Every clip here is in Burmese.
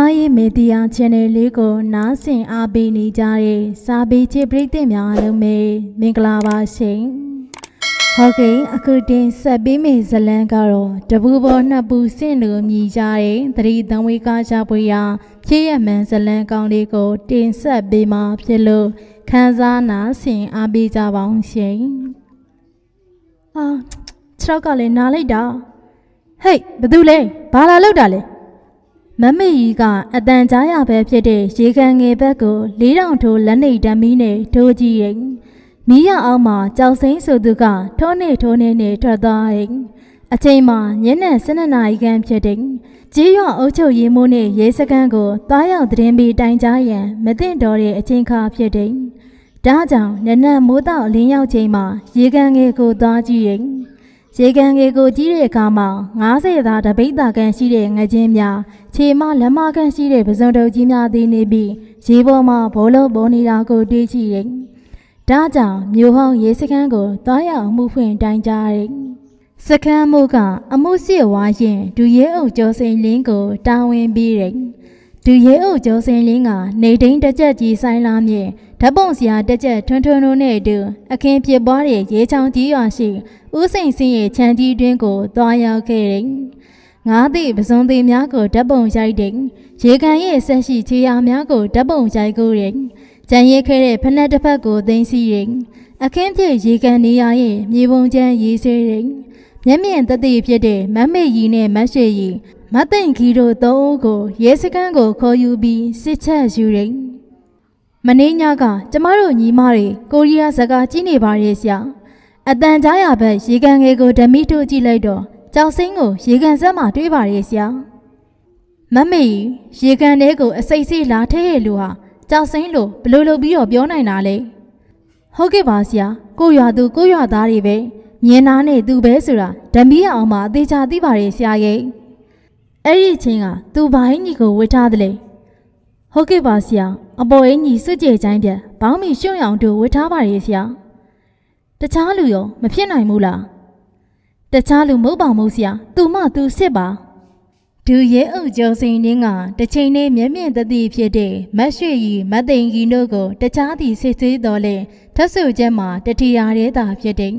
မရေးမေဒီယာ channel လေးကို နားဆင်အားပေးနေကြတဲ့စာပေချစ်ပရိသတ်များအားလုံးပဲမင်္ဂလာပါရှင်။ဟုတ်ကဲ့အခုတင်ဆက်ပေးမယ့်ဇတ်လံကတော့တပူပေါ်နှစ်ပူစင့်လို့မြည်ကြတဲ့သတိတံဝေကကြပွေရာဖြစ်ရမှန်ဇတ်လံကောင်းလေးကို တင်ဆက်ပေးမှာဖြစ်လို့ခန်းစားနာဆင်အားပေးကြပါအောင်ရှင်။အာခြေထောက်ကလည်းနားလိုက်တာဟေးဘာတူလဲဘာလာလောက်တာလဲ မမေကြီးကအတန်ကြားရပဲဖြစ်တဲ့ရေကန်ငယ်ဘက်ကိုလေးတောင်ထိုးလက်နေတမ်းမီးနဲ့ထိုးကြည့်ရင်မီးရအောင်မှာကြောက်စိမ့်ဆိုသူကထိုးနေထိုးနေနဲ့ထွက်သွားရင်အချိန်မှာညနေ7နာရီခန့်ဖြစ်တဲ့ကြေးရွာအုပ်ချုပ်ရေးမိုးနဲ့ရဲစခန်းကိုတားရောက်သတင်းပေးတိုင်ကြားရန်မသိတော်တဲ့အချိန်ခါဖြစ်တဲ့ဒါကြောင့်နနက်မိုးတောက်အလင်းရောက်ချိန်မှာရေကန်ငယ်ကိုသွားကြည့်ရင် ရေကန်ငယ်ကိုကြီးတဲ့အခါမှာ90သားတပိတ်တာကန်ရှိတဲ့ငချင်းများခြေမလက်မကန်ရှိတဲ့ပစုံတုပ်ကြီးများသိနေပြီးရေပေါ်မှာဘောလုံးပေါ်နေတာကိုတွေ့ကြည့်ရင်ဒါကြောင့်မြို့ဟောင်းရေစခန်းကိုသွားရအောင်မှုဖွင့်တိုင်ကြတယ်စခန်းမှုကအမှုစစ်ဝါရင်ဒူရဲအုပ်ကျော်စိန်လင်းကိုတာဝန်ပြီးတယ်ဒူရဲအုပ်ကျော်စိန်လင်းကနေတိန်တစ်ချက်ကြီးဆိုင်လာမြင့် ဓာတ်ပုံစရာတစ်ချက်ထွန်းထွန်းတို့နဲ့အတူအခင်းဖြစ်ပွားတဲ့ရေချောင်းကြီးရွာရှိဦးစိန်စင်းရဲ့ခြံကြီးတွင်ကိုသွားရောက်ခဲ့တယ်။ငါးသည့်ပစုံသေးများကိုဓာတ်ပုံရိုက်တယ်။ရေကန်ရဲ့ဆက်ရှိခြေရာများကိုဓာတ်ပုံရိုက်ကိုတယ်။ကြံရိတ်ခဲ့တဲ့ဖက်နှက်တစ်ဖက်ကိုသိမ်းစီတယ်။အခင်းဖြစ်ရေကန်နေရာရဲ့မြေပုံချမ်းရေးဆွဲတယ်။မျက်မြင်သက်သေဖြစ်တဲ့မတ်မေကြီးနဲ့မတ်ရွှေကြီးမတ်သိန်ခီတို့သုံးဦးကိုရဲစခန်းကိုခေါ်ယူပြီးစစ်ချက်ယူတယ်။ မင်းညကကျမတို့ညီမတွေကိုရီးယားစကားကြီးနေပါရဲ့ဆရာ။အတန်ကြားရဘက်ရေကန်ငယ်ကိုဓမီထုတ်ကြည့်လိုက်တော့ကြောက်စင်းကိုရေကန်ဆက်မှတွေးပါရဲ့ဆရာမမေရေကန်ထဲကိုအစိတ်စိတ်လာထဲရဲ့လူဟာကြောက်စင်းလို့ဘလို့လုပ်ပြီးတော့ပြောနိုင်တာလေဟုတ်ကဲ့ပါဆရာကိုရွာသူကိုရွာသားတွေပဲမြင်နာနဲ့သူပဲဆိုတာဓမီအောင်မှအသေးချာသိပါရဲ့ဆရာရဲ့အဲ့ဒီအချင်းကသူဘာအင်ကြီးကိုဝစ်ထားတယ်လေ ဟုတ်ကဲ့ပါဆရာအပေါ်အင်ကြီးစွကြဲချိုင်းပြဘောင်းမီရွှွန့်ရောင်တို့ဝစ်ထားပါရဲ့ဆရာတခြားလူရောမဖြစ်နိုင်ဘူးလားတခြားလူမဟုတ်ပါဘူးဆရာသူမသူစစ်ပါဒူရဲအုပ်ကျော်စိန်င်းကတစ်ချိန်နဲ့မျက်မြင်သက်သေဖြစ်တဲ့မတ်ရွှေကြီးမတ်သိန်ကြီးတို့ကိုတခြားသည်စစ်ဆေးတော်လဲထပ်ဆူချက်မှာတတိယာရဲတာဖြစ်တဲ့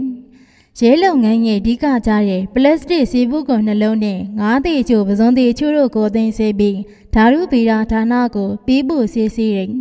ရဲလုပ်ငန်းရဲ့အဓိကကြတဲ့ပလတ်စတစ်စီဘူးကုန်နှလုံးနဲ့ငါးသေးချိုပစုံသေးချိုတို့ကိုသိမ်းဆည်းပြီး ဓာရုဗီရာဌာနကိုပြီးဖို့စီစီရင်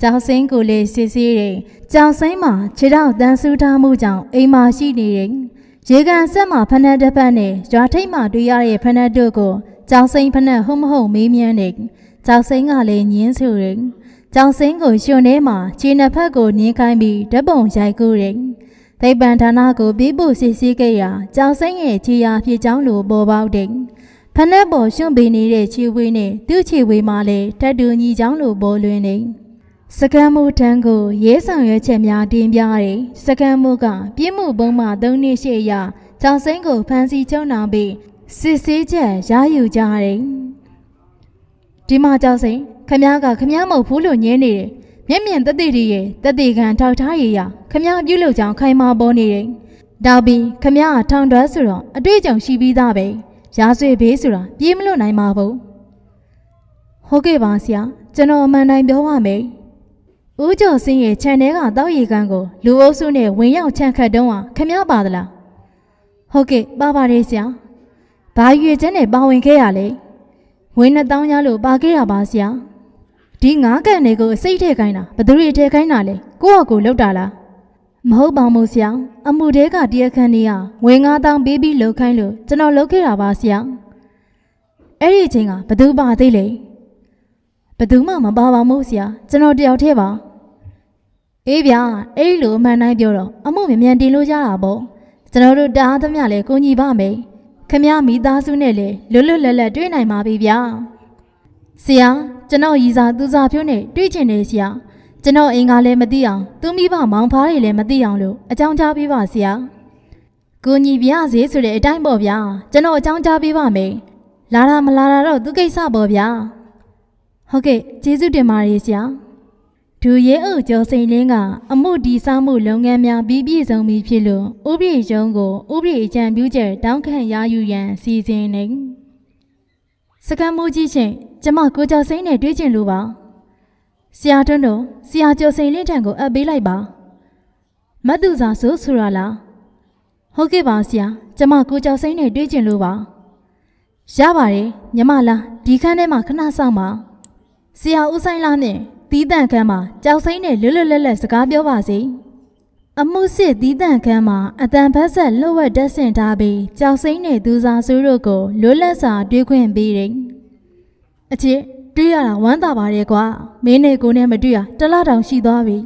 ကျောက်စိမ်းကိုလည်းစစ်ဆေးတယ်။ကျောက်စိမ်းမှာခြေထောက်တန်းဆူထားမှုကြောင့်အိမ်မှာရှိနေတယ်။ရေကန်ဆက်မှာဖနက်တစ်ဖက်နဲ့ရွာထိပ်မှာတွေ့ရတဲ့ဖနက်တို့ကိုကျောက်စိမ်းဖနက်ဟုတ်မဟုတ်မေးမြန်းတယ်။ကျောက်စိမ်းကလည်းညင်းဆူတယ်။ကျောက်စိမ်းကိုရှင်ထဲမှာခြေနှစ်ဖက်ကိုနင်းခိုင်းပြီးဓာတ်ပုံရိုက်ကူတယ်။သိပ္ပံဌာနကိုပြီးဖို့စစ်ဆေးခဲ့ရာကျောက်စိမ်းရဲ့ခြေရာဖြစ်ကြောင်းလိုပေါ်ပေါက်တယ်။ ဖနက်ပေါ်ရှင်ပေးနေတဲ့ခြေဝေးနဲ့သူ့ခြေဝေးမှာလည်းထပ်တူညီကြောင်းလိုပေါ်လွင်နေ။စကမ်းမှုထန်းကိုရဲဆောင်ရွက်ချက်များတင်ပြတယ်။စကမ်းမှုကပြင်းမှုပုံမှ၃နှစ်ရှိရာကျောင်းစိမ်းကိုဖမ်းဆီးချုပ်နှောင်ပြီးစစ်ဆေးချက်ရယူကြတယ်။ဒီမှာကျောင်းစိမ်းခမ ्या ကခမ ्या မဟုတ်ဘူးလို့ညင်းနေတယ်။မျက်မြင်တသက်တွေရဲ့တသက်ခံထောက်ထားရရခမ ्या ပြုတ်လို့ကြောင်ခိုင်မာပေါ်နေတယ်။ဒါပြီးခမ ्या ကထောင်တွဲဆိုတော့အတွေ့အကြုံရှိပြီးသားပဲ။ ရာဇွေဘေးဆိုတာပြေးမလို့နိုင်မှာဘူး။ဟုတ်ကဲ့ပါဆရာကျွန်တော်အမှန်တိုင်းပြောပါမယ်။ဦးကျော်စင်းရဲ့ခြံထဲကတောက်ရီကန်းကိုလူအုပ်စုနဲ့ဝင်ရောက်ချန်ခတ်တုံးဟာခမ ्या ပါသလား။ဟုတ်ကဲ့ပါပါတယ်ဆရာ။ဘာရွေချက်နဲ့ပါဝင်ခဲ့ရလဲ။ဝင်းနှစ်တောင်းရလို့ပါခဲ့ရပါဆရာ။ဒီငါးကန်တွေကိုအစိတ်ထဲခိုင်းတာဘယ်သူတွေထဲခိုင်းတာလဲ။ကိုယ့်အကူလောက်တာလား။ မဟုတ်ပါဘူးဆရာ။အမှုတဲကတရားခန်းကြီးကငွေငါးတောင်းပေးပြီးလောက်ခိုင်းလို့ကျွန်တော်လောက်ခဲ့တာပါဆရာ။အဲ့ဒီအချိန်ကဘသူပါသေးလဲ။ဘသူမှမပါပါဘူးဆရာ။ကျွန်တော်တယောက်တည်းပါ။အေးဗျာအဲ့ဒီလိုအမှန်တိုင်းပြောတော့အမှုမြန်မြန်တင်လို့ရတာပေါ့။ကျွန်တော်တို့တားသမျှလဲကိုညီပါမယ်။ခမရမိသားစုနဲ့လည်းလွတ်လွတ်လပ်လပ်တွေ့နိုင်ပါပြီဗျာ။ဆရာကျွန်တော်ရီစာသူစာဖြိုးနဲ့တွေ့ချင်တယ်ဆရာ။ ကျွန်တော်အင်္ဂါလည်းမသိအောင်သူမိဘမောင်ဖားတွေလည်းမသိအောင်လို့အကြောင်းကြားပေးပါဆရာ။ကိုညီပြစေဆိုတဲ့အတိုင်းပေါ့ဗျာ။ကျွန်တော်အကြောင်းကြားပေးပါမယ်။လာတာမလာတာတော့သူကိစ္စပေါ့ဗျာ။ဟုတ်ကဲ့ကျေးဇူးတင်ပါတယ်ဆရာ။ဒူရဲအုပ်ကျော်စိန်လင်းကအမှုဒီဆောင်မှုလုပ်ငန်းများပြီးပြည့်စုံပြီဖြစ်လို့ဥပဒေရုံးကိုဥပဒေအကြံပြုချက်တောင်းခံရယူရန်စီစဉ်နေစကမ်းမိုးကြီးချင်းကျမကိုကြောက်စိမ့်နဲ့တွေ့ချင်လို့ပါ ဆရာတွန်းတို့ဆရာကျော်စိန်လင်းထံကိုအပ်ပေးလိုက်ပါမတ်သူစာဆိုဆိုရလားဟုတ်ကဲ့ပါဆရာကျမကိုကြောက်စိမ့်နဲ့တွေ့ချင်လို့ပါရပါတယ်ညီမလားဒီခန်းထဲမှာခဏဆောင်ပါဆရာဦးဆိုင်လာနဲ့တီးတန့်ခန်းမှာကြောက်စိမ့်နဲ့လွတ်လွတ်လပ်လပ်စကားပြောပါစေအမှုစစ်တီးတန့်ခန်းမှာအတန်ဖက်ဆက်လှုပ်ဝက်တက်ဆင်ထားပြီးကြောက်စိမ့်နဲ့သူစားဆိုးတို့ကိုလွတ်လပ်စွာတွေ့ခွင့်ပေးတယ်အချစ် တွေ့ရတာဝမ်းသာပါတယ်ကွာမင်းနဲ့ကိုနဲ့မတွေ့ရတစ်လတောင်ရှိသွားပြီ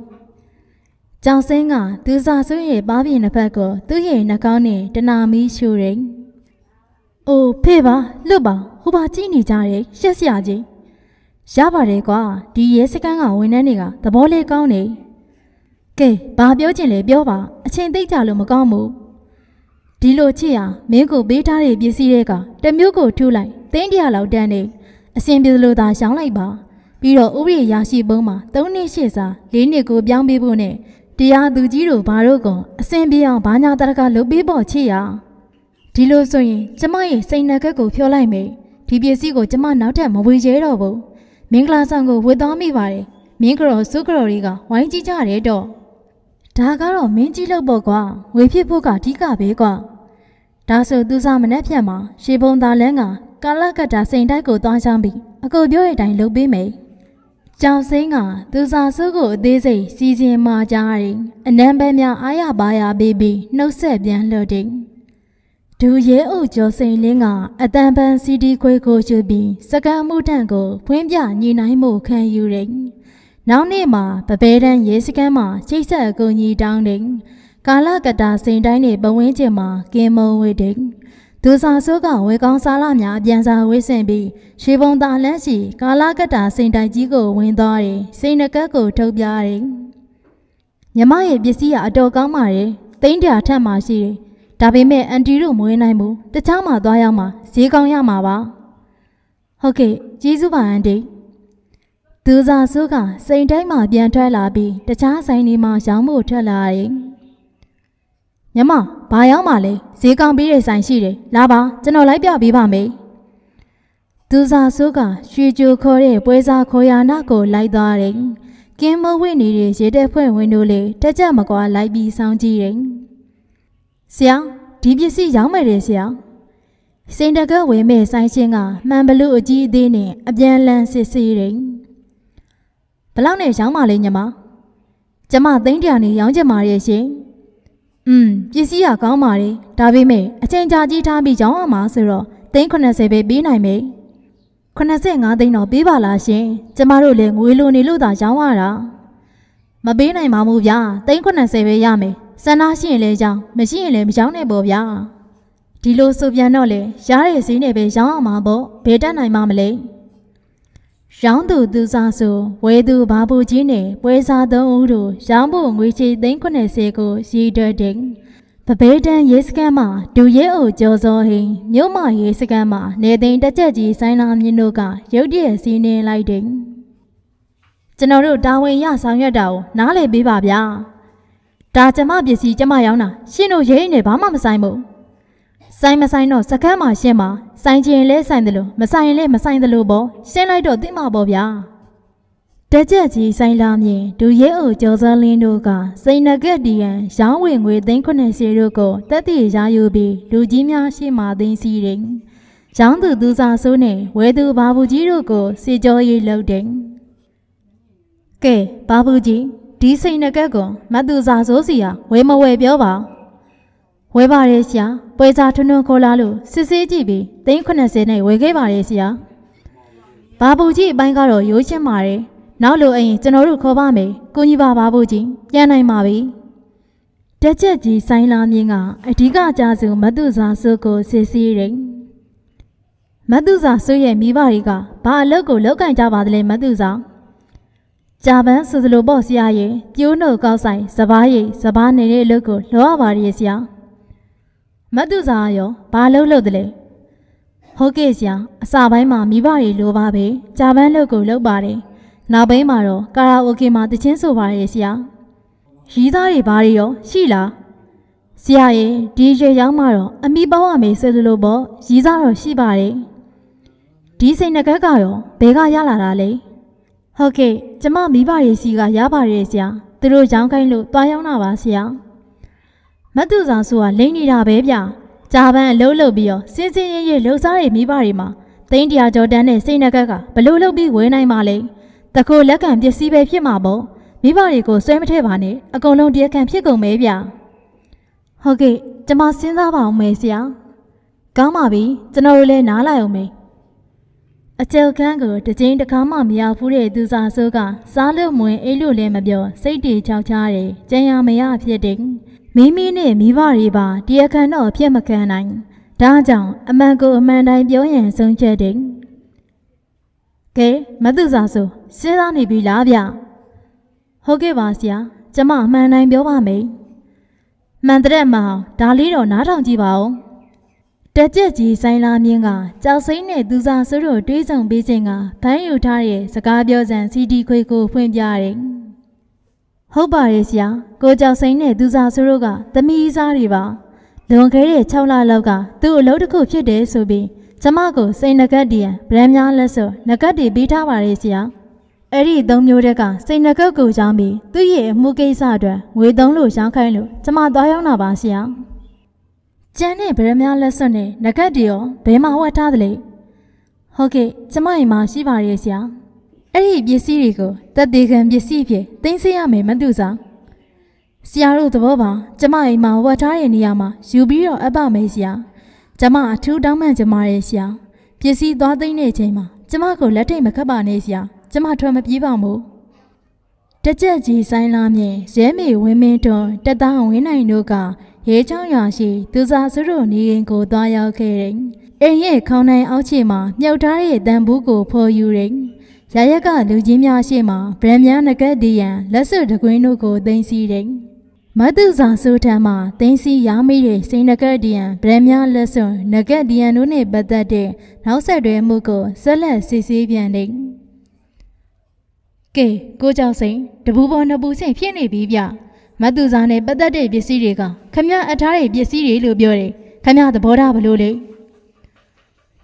ကြောင်စင်းကသူစားဆွေးရဲ့ပါးပြင်တစ်ဖက်ကိုသူ့ရဲ့နှာခေါင်းနဲ့တနာမီးရှို့တယ်။အိုးဖေပါလွတ်ပါဟိုပါကြည့်နေကြတယ်ရှက်စရာကြီးရပါတယ်ကွာဒီရဲစကန်ကဝန်ထမ်းတွေကသဘောလေးကောင်းနေကဲဘာပြောချင်လဲပြောပါအချိန်သိကြလို့မကောင်းဘူးဒီလိုချစ်ရမင်းကိုပေးထားတဲ့ပစ္စည်းတွေကတစ်မျိုးကိုထူလိုက်တင်းတရာလောက်တန်းနေ အစဉ်ပြေလို့သာရှောင်းလိုက်ပါပြီးတော့ဥပဒေရရှိပုံးမှာ၃နှစ်ရှေ့စာ၄နှစ်ကိုပြောင်းပေးဖို့နဲ့တရားသူကြီးတို့ဘာတို့ကအစဉ်ပြေအောင်ဘာညာတရကလုပ်ပေးဖို့ချစ်ရဒီလိုဆိုရင်ကျမရဲ့စိတ်နှက်ကက်ကိုဖြောလိုက်မယ်ဒီပစ္စည်းကိုကျမနောက်ထပ်မဝေရဲတော့ဘူးမင်္ဂလာဆောင်ကိုဝတ်သွားမိပါတယ်မင်းကတော်စုကတော်တွေကဝိုင်းကြည့်ကြတယ်တော့ဒါကတော့မင်းကြီးလို့ပေါ့ကွာဝေဖြစ်ဖို့ကအဓိကပဲကွာဒါဆိုသူစားမနှက်ဖြတ်မှာရှေပုံသားလန်းက ကာလကတ္တာစိန်တိုက်ကိုသွားချမ်းပြီးအကိုပြောတဲ့အတိုင်းလုပ်ပေးမယ်။ကြောင်စင်းကသူစားစုကိုအသေးစိတ်စီစဉ်မှကြားရင်အနံပဲများအားရပါရပေးပြီးနှုတ်ဆက်ပြန်လှုပ်တယ်။ဒူရဲအုပ်ကျော်စိန်လင်းကအတန်ပန်စီဒီခွေကိုယူပြီးစကံမှုတန့်ကိုဖွင့်ပြညီနိုင်မှုခံယူတယ်။နောက်နေ့မှာပပဲတန်းရဲစကမ်းမှာချိတ်ဆက်အကူညီတောင်းတယ်။ကာလကတာစိန်တိုင်းနေပဝင်းကျင်မှာကင်းမုံဝေတိန် ဒူစာဆိုးကဝေကောင်းစားလာများအပြန်စာဝေးဆင်ပြီးရှေပုံသားလန်းစီကာလကတာစိန်တိုင်းကြီးကိုဝင်သွားတယ်စိန်နကက်ကိုထုတ်ပြတယ်ညမရဲ့ပစ္စည်းကအတော်ကောင်းပါတယ်တိမ့်တရာထက်မှရှိတယ်ဒါပေမဲ့အန်တီတို့မွေးနိုင်ဘူးတခြားမှာသွားရောက်မှာဈေးကောင်းရမှာပါဟုတ်ကဲ့ကျေးဇူးပါအန်တီဒူစာဆိုးကစိန်တိုင်းမှာပြန်ထွက်လာပြီးတခြားဆိုင်တွေမှာရောင်းဖို့ထွက်လာတယ် ညမဘာရောက်မှလဲဈေးကောင်းပြီးတဲ့ဆိုင်ရှိတယ်လာပါကျွန်တော်လိုက်ပြပေးပါမယ်သူစာဆိုးကရွှေကြိုခေါ်တဲ့ပွဲစားခေါ်ရနာကိုလိုက်သွားတယ်ကင်းမဝိနေတဲ့ရေတဲ့ဖွဲ့ဝင်တို့လေတက်ကြမကွာလိုက်ပြီးစောင်းကြည့်တယ်ဆရာဒီပစ္စည်းရောင်းမယ်တယ်ဆရာစိန်တကက်ဝယ်မဲ့ဆိုင်ရှင်ကမှန်ဘလူအကြီးအသေးနဲ့အပြန်လန်းစစ်ဆေးတယ်ဘလောက်နဲ့ရောင်းပါလဲညမကျမသိန်းတရာနဲ့ရောင်းချင်ပါရဲ့ရှင် อืมပစ္စည်းကကောင်းပါလေဒါပေမဲ့အချိန်ကြာကြီးထားပြီးရောင်းရမှာဆိုတော့သိန်း80ပဲပေးနိုင်မယ်85သိန်းတော့ပေးပါလားရှင်ကျမတို့လည်းငွေလိုနေလို့သာရောင်းရတာမပေးနိုင်ပါဘူးဗျာသိန်း80ပဲရမယ်စန္ဒရှိရင်လည်းရောင်းမရှိရင်လည်းမရောင်းနဲ့ပေါ့ဗျာဒီလိုဆိုပြန်တော့လေရတဲ့ဈေးနဲ့ပဲရောင်းရမှာပေါ့ဘယ်တက်နိုင်မှမလဲ ရောင်းသူသူစားဆိုဝဲသူဘာဘူးကြီးနဲ့ပွဲစားသုံးဦးတို့ရောင်းဖို့ငွေချေသိန်း80ကိုရည်တွက်တယ်ပပဲတန်းရေးစကမ်းမှာဒူရဲအိုကျော်စောဟင်းမြို့မရေးစကမ်းမှာနေသိန်းတက်ကြက်ကြီးဆိုင်းလာမြင့်တို့ကရုတ်တရက်စီးနေလိုက်တယ်ကျွန်တော်တို့တာဝန်ရဆောင်ရွက်တာကိုနားလည်ပေးပါဗျာဒါကျမပစ္စည်းကျမရောင်းတာရှင်းတို့ရေးနေဘာမှမဆိုင်ဘူးဆိုင်မဆိုင်တော့စကမ်းမှာရှင်းပါ ဆိုင်ချင်လဲဆိုင်တယ်လို့မဆိုင်ရင်လဲမဆိုင်တယ်လို့ပေါ့ရှင်းလိုက်တော့သိမှာပေါ့ဗျာတက်ကြက်ကြီးဆိုင်လာမြင်ဒူရဲအိုကျော်စန်းလင်းတို့ကစိန်နဂက်ဒီယန်ရောင်းဝင်ငွေသိန်း80တို့ကိုတက်တည်ရယူပြီးလူကြီးများရှေ့မှသိမ်းစီတယ်။ရောင်းသူသူစားဆိုးနဲ့ဝဲသူဘာဘူးကြီးတို့ကိုစေကြောရေးလုပ်တယ်။ကဲဘာဘူးကြီးဒီစိန်နဂက်ကိုမတ်သူစားဆိုးစီဟာဝဲမဝဲပြောပါ။ ဝဲပါရဲ့ဆရာပွဲစားထွန်းထွန်းခေါ်လာလို့စစ်ဆေးကြည့်ပြီးသိန်း80နဲ့ဝယ်ခဲ့ပါရဲ့ဆရာ။ဘာဘူးကြီးအပိုင်းကတော့ရိုးရှင်းပါတယ်။နောက်လိုအရင်ကျွန်တော်တို့ခေါ်ပါမယ်။ကိုကြီးပါပါဖို့ကြီးပြန်နိုင်ပါပြီ။တက်ချက်ကြီးဆိုင်လာမြင်းကအဓိကကြစုမတ်သူစာစုကိုစစ်ဆေးတယ်။မတ်သူစာစုရဲ့မိဘတွေကဘာအလုပ်ကိုလောက်ကင်ကြပါသလဲမတ်သူစာ။ဂျာပန်ဆိုသလိုပေါ့ဆရာရဲ့ပြိုးနှုတ်ကောက်ဆိုင်စပားရိပ်စပားနေတဲ့အလုပ်ကိုလောရပါရဲ့ဆရာ။ မတ်သူစာကရောဘာလုပ်လို့တလဲ။ဟုတ်ကဲ့ဆရာအစာပိုင်းမှာမိဘတွေလိုပါပဲဂျာပန်လုပ်ကိုလုပ်ပါတယ်။နောက်ပိုင်းမှာတော့ကာရာအိုကေမှာတချင်းဆိုပါရဲ့ဆရာ။ရီးသားတွေဘာတွေရောရှိလား။ဆရာရဲ့ဒီရွှေရောင်းမှတော့အမိပေါင်းရမယ်ဆိုသလိုပေါ့ရီးသားတော့ရှိပါတယ်။ဒဒီစိတ်နှကက်ကရောဘဲကရလာတာလေဟုတ်ကဲ့ကျမမိဘရေးစီကရပါရဲ့ဆရာသူတို့ရောင်းခိုင်းလို့တွားရောက်တာပါဆရာ မတ်သူဆောင်ဆိုကလိမ့်နေတာပဲဗျဂျာပန်အလုံးလုံးပြီးတော့စင်းစင်းရဲရဲလှုပ်ရှားတဲ့မိဘတွေမှာသိန်းတရာကျော်တန်းတဲ့စိတ်နှကက်ကဘလို့လုပ်ပြီးဝဲနိုင်ပါလဲတခိုလက်ကံပစ္စည်းပဲဖြစ်မှာပေါ့မိဘတွေကိုဆွဲမထည့်ပါနဲ့အကုန်လုံးတရားခံဖြစ်ကုန်မဲဗျဟုတ်ကဲ့ကျမစဉ်းစားပါအောင်မယ်ဆရာကောင်းပါပြီကျွန်တော်တို့လည်းနားလိုက်အောင်မယ်အကျုပ်ခန်းကိုတစ်ချိန်တစ်ခါမှမရောက်ဘူးတဲ့သူစားဆိုးကစားလို့မဝင်အိတ်လို့လည်းမပြောစိတ်တွေချောက်ချားတယ်ကြံရမရဖြစ်တယ် မိမိနဲ့မိဘတွေပါတရားခံတော့ဖြစ်မခံနိုင်ဒါကြောင့်အမှန်ကိုအမှန်တိုင်းပြောရင်ဆုံးချက်တယ်ကဲမသူစားဆိုးစဉ်းစားနေပြီလားဗျဟုတ်ကဲ့ပါဆရာကျမအမှန်တိုင်းပြောပါမယ်မှန်တဲ့မအောင်ဒါလေးတော့နားထောင်ကြည့်ပါဦးတက်ကြက်ကြီးဆိုင်လာမြင်းကကြောက်စိမ့်နဲ့သူစားဆိုးတို့တွေးဆောင်ပေးခြင်းကဘန်းယူထားတဲ့စကားပြောစံစီဒီခွေကိုဖွင့်ပြတယ်။ ဟုတ်ပါရဲ့ဆရာကိုကြောက်စိမ့်နဲ့သူစားဆိုးတို့ကသမီးစားတွေပါလွန်ခဲ့တဲ့6လလောက်ကသူ့အလုပ်တစ်ခုဖြစ်တယ်ဆိုပြီးကျမကိုစိန်နဂတ်တရံဗရန်များလက်စွပ်နဂတ်တွေပေးထားပါရဲ့ဆရာအဲ့ဒီသုံးမျိုးတက်ကစိန်နဂတ်ကိုကြောင်းပြီးသူ့ရဲ့အမှုကိစ္စအတွက်ငွေသုံးလို့ရောင်းခိုင်းလို့ကျမသွားရောက်တာပါဆရာကျန်းတဲ့ဗရမများလက်စွပ်နဲ့ငကတ်တွေရောဘယ်မှာဝတ်ထားသလဲဟုတ်ကဲ့ကျမအိမ်မှာရှိပါရဲ့ဆရာ အဲ့ဒီပစ္စည်းတွေကိုတက်သေးခံပစ္စည်းဖြစ်သိမ်းဆည်းရမယ်မသူစားဆရာတို့သဘောပါကျမအိမ်မှာဝတ်ထားတဲ့နေရာမှာယူပြီးတော့အပ်ပါမယ်ဆရာကျမအထူးတောင်းပန်ကြပါရဲ့ဆရာပစ္စည်းသွားသိမ်းတဲ့အချိန်မှာကျမကိုလက်ထိတ်မခတ်ပါနဲ့ဆရာကျမထွက်မပြေးပါဘူးတကြက်ကြီးဆိုင်လာမြင်ရဲမေဝင်းမင်းတွန်တက်သားဝင်းနိုင်တို့ကရဲချောင်းရွာရှိသူစားစုတို့နေအိမ်ကိုသွားရောက်ခဲ့တယ်။အိမ်ရဲ့ခေါင်းနိုင်အောက်ခြေမှာမြုပ်ထားတဲ့တန်ဘူးကိုဖော်ယူတယ်။ ရရက်ကလူကြီးများရှေ့မှာဗရန်များနဂတ်ဒီယံလက်စွပ်တကွင်းတို့ကိုသိမ်းဆည်းတယ်။မတုစာစုထံမှာသိမ်းဆည်းရမိတဲ့စိန်နဂတ်ဒီယံဗရန်များလက်စွပ်နဂတ်ဒီယံတို့နဲ့ပတ်သက်တဲ့နောက်ဆက်တွဲမှုကိုဆက်လက်စစ်ဆေးပြန်တယ်။ကဲကိုကြောက်စိန်တပူပေါ်နှစ်ပူစိန်ဖြစ်နေပြီဗျမတ်သူစားနဲ့ပတ်သက်တဲ့ပစ္စည်းတွေကခမရအထားတဲ့ပစ္စည်းတွေလို့ပြောတယ်ခမရသဘောထားဘလို့လဲ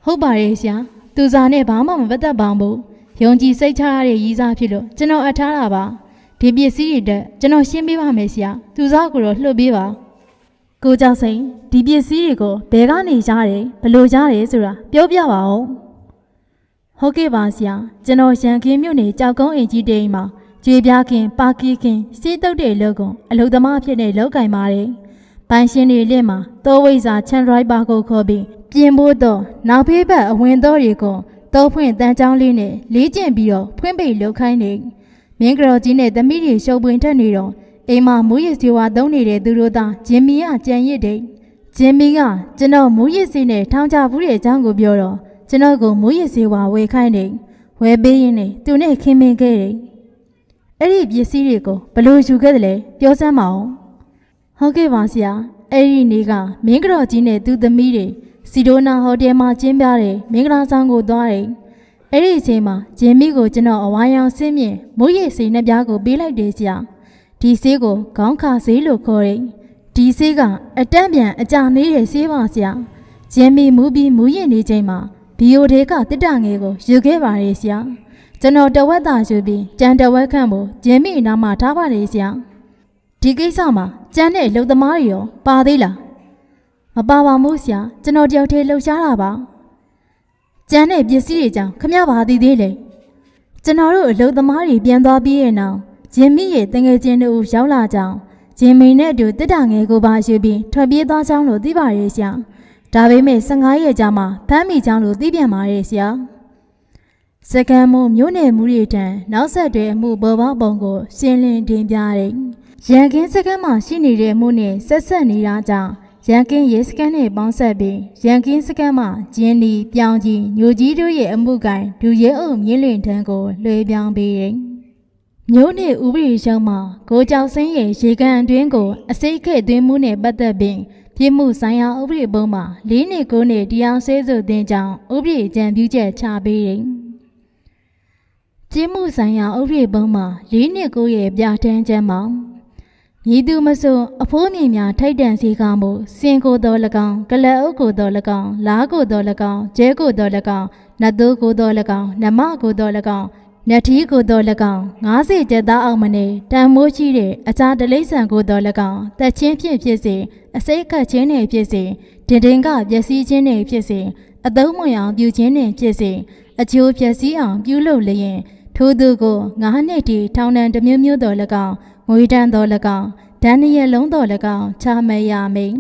ဟုတ်ပါရဲ့ဆရာသူစားနဲ့ဘာမှမပတ်သက်ပါဘူး ယုံကြည်စိတ်ချရတဲ့ရည်စားဖြစ်လို့ကျွန်တော်အထားတာပါဒီပစ္စည်းတွေတက်ကျွန်တော်ရှင်းပေးပါမယ်ဆရာသူစားကိုတော့လှုပ်ပေးပါကိုကြောက်စိန်ဒီပစ္စည်းတွေကိုဘယ်ကနေရတယ်ဘလို့ရတယ်ဆိုတာပြောပြပါဦးဟုတ်ကဲ့ပါဆရာကျွန်တော်ရန်ကင်းမြို့နယ်ကြောက်ကုန်းအင်ကြီးတိန်မှာကျွေပြားခင်ပါကီခင်စီးတုတ်တဲ့လုပ်ကွန်အလုသမားအဖြစ်နဲ့လောက်ကင်ပါတယ်။ဘိုင်ရှင်တွေလက်မှာသောဝိဇာချန်ဒရိုက်ပါကိုခေါ်ပြီးပြင်ဖို့တော့နောက်ဖေးဘက်အဝင်တော်တွေကို တောဖွင့်တန်းချောင်းလေးနဲ့လေးကျင့်ပြီးတော့ဖွင့်ပိတ်လုပ်ခိုင်းနေမင်းကတော်ကြီးနဲ့သမီးတွေရှုပ်ပွင်ထက်နေတော့အိမ်မှာမူးရစ်စီဝါသုံးနေတဲ့သူတို့သားဂျင်မီကကြံရစ်တယ်ဂျင်မီကကျွန်တော်မူးရစ်စီနဲ့ထောင်ချဘူးတဲ့အကြောင်းကိုပြောတော့ကျွန်တော်ကိုမူးရစ်စေဝါဝယ်ခိုင်းတယ်ဝယ်ပေးရင်းနဲ့သူနဲ့ခင်မင်ခဲ့တယ်အဲ့ဒီပစ္စည်းတွေကိုဘယ်လို့ယူခဲ့တယ်လဲပြောစမ်းပါဦးဟုတ်ကဲ့ပါဆရာအဲ့ဒီနေ့ကမင်းကတော်ကြီးနဲ့သူသမီးတွေ စီဒိုနာဟိုတယ်မှာကျင်းပြတယ်မင်္ဂလာဆောင်ကိုသွားတယ်အဲ့ဒီအချိန်မှာဂျင်မီကိုကျွန်တော်အဝိုင်းအောင်ဆင်းမြင်မူးရစ်စေနှစ်ပြားကိုပေးလိုက်တယ်ဆရာဒီဆေးကိုခေါင်းခါဆေးလို့ခေါ်တယ်ဒီဆေးကအတန့်ပြန်အကြနေတဲ့ဆေးပါဆရာဂျင်မီမူးပြီးမူးရစ်နေချိန်မှာဘီယိုဒေကတစ်တငယ်ကိုယူခဲ့ပါရဲ့ဆရာကျွန်တော်တဝက်သာယူပြီးကြံတဝက်ခန့်ကိုဂျင်းမိအနားမှာထားပါလေဆရာဒီကိစ္စမှာကျန်းတဲ့လုံသမားတွေရောပါသေးလား မပါပါဘူးဆရာကျွန်တော်တယောက်တည်းလှုပ်ရှားတာပါကျန်းတဲ့ပစ္စည်းတွေကြောင့်ခမရပါသေးသေးလေကျွန်တော်တို့အလုံသမားတွေပြန်သွားပြီးရဲ့နောက်ဂျင်းမိရဲ့တငယ်ချင်းတို့ရောက်လာကြောင်းဂျင်းမိနဲ့အတူတစ်တငယ်ကိုပါယူပြီးထွက်ပြေးသွားကြောင်းလို့သိပါရဲ့ဆရာဒါပေမဲ့15ရက်ကြာမှဖမ်းမိကြောင်းလို့သိပြန်ပါရဲ့ဆရာစကန်မုံမြို့နယ်မူရီတန်နောက်ဆက်တွဲအမှုပေါ်ပေါက်ပုံကိုရှင်းလင်းတင်ပြတယ်ရန်ကင်းစကန်မှာရှိနေတဲ့အမှုနဲ့ဆက်ဆက်နေတာကြောင့် ရန်ကင်းရဲစကန်နဲ့ပေါင်းဆက်ပြီးရန်ကင်းစကန်မှာဂျင်းဒီပြောင်ကြီးညိုကြီးတို့ရဲ့အမှုကန်ဒူရဲအုပ်မြင့်လွင်ထံကိုလွှဲပြောင်းပေးတယ်မြို့နယ်ဥပဒေရှုံးမှာကိုကြောက်စင်းရဲ့ရေကန်အတွင်းကိုအစိတ်ခဲ့သွင်းမှုနဲ့ပတ်သက်ပြီးပြည်မှုဆိုင်ရာဥပဒေပုံမှာ၄နှစ်9နှစ်တရားစွဲဆိုတင်ကြောင်းဥပဒေအကြံပြုချက်ချပေးတယ်။ပြည်မှုဆိုင်ရာဥပဒေပုံမှာ၄နှစ်9ရဲ့ပြဋ္ဌာန်းချက်မှာ မြည်သူမဆိုအဖိုးမြင်များထိုက်တန်စီကားမှုစင်ကိုတော်၎င်းကလအုပ်ကိုတော်၎င်းလားကိုတော်၎င်းကျဲကိုတော်၎င်းနတ်သူကိုတော်၎င်းနမကိုတော်၎င်းနတ်ထီးကိုတော်၎င်း90ကျက်သားအောင်မနေတန်မိုးရှိတဲ့အခြားတလိမ့်ဆန်ကိုတော်၎င်းတက်ချင်းဖြင့်ဖြစ်စေအစိတ်ခတ်ချင်းနဲ့ဖြစ်စေဒင်ဒင်ကပျက်စီးခြင်းနဲ့ဖြစ်စေအသုံးမဝင်အောင်ပြုခြင်းနဲ့ဖြစ်စေအကျိုးပျက်စီးအောင်ပြုလုပ်လျင် ထိုသူကိုငါးနှစ်တည်ထောင်ဒဏ်တစ်မျိုးမျိုးတော်၎င်းငွေတန်းတော်၎င်းဒဏ်နှစ်ရက်လုံးတော်၎င်းချမှတ်ရမည်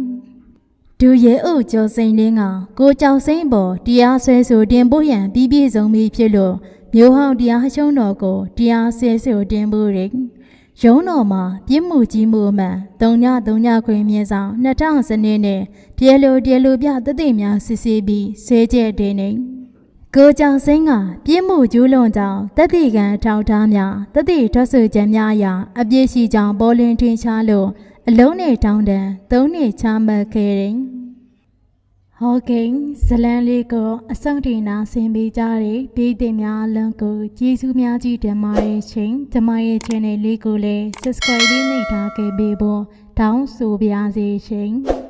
ဒူရဲအုပ်ကျော်စိန်လင်းကကိုကြောင်စိန်ပေါ်တရားဆွဲဆိုတင်ပို့ရန်ပြီးပြည့်စုံပြီဖြစ်လို့မျိုးဟောင်းတရားရှုံးတော်ကိုတရားဆွဲဆိုတင်ပို့ရယ်ရုံးတော်မှာပြစ်မှုကြီးမှုအမှန်တုံညတုံညခွင်မြေဆောင်2010နှစ်နဲ့တရားလိုတရားလိုပြတသိများစစ်ဆေးပြီးဆွဲချက်တင်နေ ကိုကြောင်စိန်ကပြစ်မှုကျူးလွန်ကြောင်းတတိကံထောက်ထားများတတိထွက်ဆိုချက်များအရာအပြည့်ရှိကြောင်းပေါ်လင်းထင်ရှားလို့အလုံးနဲ့တောင်းတန်သုံးနှစ်ချမှတ်ခဲ့တယ်။ဟောကိန်းဇလန်လေးကိုအစုံတင်နာဆင်ပေးကြတဲ့ပြည်သူများအလုံးကိုကျေးဇူးများကြီးတင်ပါတယ်ရှင်။ကျမရဲ့ channel လေးကိုလည်း subscribe လေးနှိပ်ထားခဲ့ပေးဖို့တောင်းဆိုပါရစေရှင်။